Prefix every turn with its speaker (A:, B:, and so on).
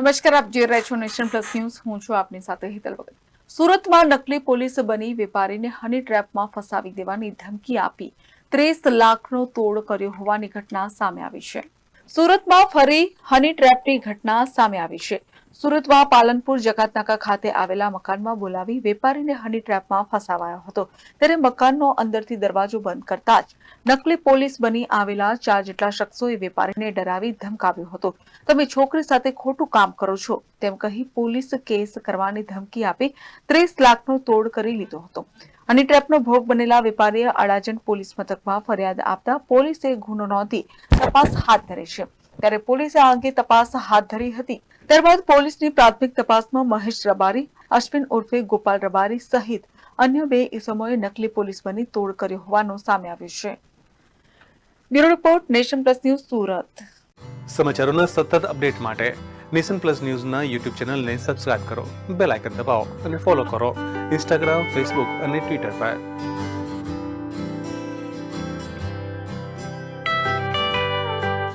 A: નમસ્કાર, આપ જોઈ રહ્યા છો નેશન પ્લસ ન્યૂઝ. હું છું આપની સાથે હિતલ ભગત. સુરતમાં નકલી પોલીસ બની વેપારીને હની ટ્રેપમાં ફસાવી દેવાની ધમકી આપી. ત્રીસ લાખનો તોડ કર્યો હોવાની ઘટના સામે આવી છે. સુરતમાં ફરી હની ટ્રેપની ઘટના સામે આવી છે. સુરતમાં પાલનપુર જકાતનાકા ખાતે આવેલા મકાનમાં બોલાવી વેપારીને હની ટ્રેપમાં ફસાવાયો હતો. ત્યારે મકાનનો અંદરથી દરવાજો બંધ કરતા જ નકલી પોલીસ બની આવેલા ચાર જેટલા શખ્સોએ વેપારીને ડરાવી ધમકાવ્યો હતો. તમે છોકરી સાથે ખોટું કામ કરો છો, તેમ કહી પોલીસ કેસ કરવાની ધમકી આપી ત્રીસ લાખનો તોડ કરી લીધો હતો. હની ટ્રેપનો ભોગ બનેલા વેપારીએ અડાજણ પોલીસ મથકમાં ફરિયાદ આપતા પોલીસે ગુનો નોંધી તપાસ હાથ ધરી છે. ત્યારે પોલીસે આ અંગે તપાસ હાથ ધરી હતી. ત્યારબાદ પોલીસની પ્રાથમિક તપાસમાં મહેશ રબારી, અશ્વિન ઉર્ફે ગોપાલ રબારી સહિત અન્ય બે ઇસમોએ નકલી પોલીસ બની તોડ કર્યો હોવાનું સામે આવ્યું છે. Bureau report, nation plus news Surat.
B: સમાચારોના સતત અપડેટ માટે નેશન પ્લસ ન્યૂઝના યુટ્યુબ ચેનલને સબસ્ક્રાઇબ કરો, બેલ આઇકન દબાવો અને ફોલો કરો ઇન્સ્ટાગ્રામ, ફેસબુક અને ટ્વિટર પર.